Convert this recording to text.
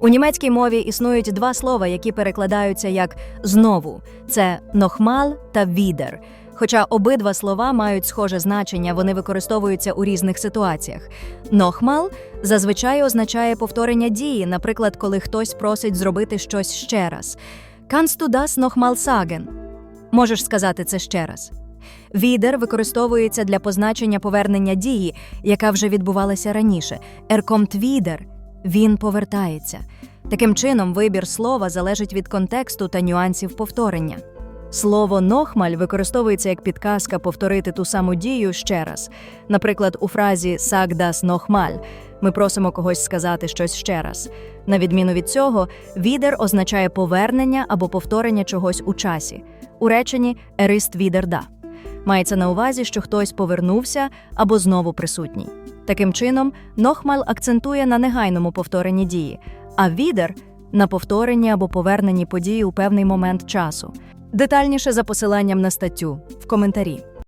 У німецькій мові існують два слова, які перекладаються як знову: це нохмал та відер. Хоча обидва слова мають схоже значення, вони використовуються у різних ситуаціях. Нохмал зазвичай означає повторення дії, наприклад, коли хтось просить зробити щось ще раз. Nochmal sagen? Можеш сказати це ще раз. Відер використовується для позначення повернення дії, яка вже відбувалася раніше. Er kommt wieder – він повертається. Таким чином, вибір слова залежить від контексту та нюансів повторення. Слово нохмаль використовується як підказка повторити ту саму дію ще раз. Наприклад, у фразі «Sag das nochmal» ми просимо когось сказати щось ще раз. На відміну від цього, відер означає повернення або повторення чогось у часі. У реченні «Er ist wieder. Мається на увазі, що хтось повернувся або знову присутній. Таким чином, нохмаль акцентує на негайному повторенні дії, а відер на повторенні або поверненні події у певний момент часу. Детальніше за посиланням на статтю в коментарі.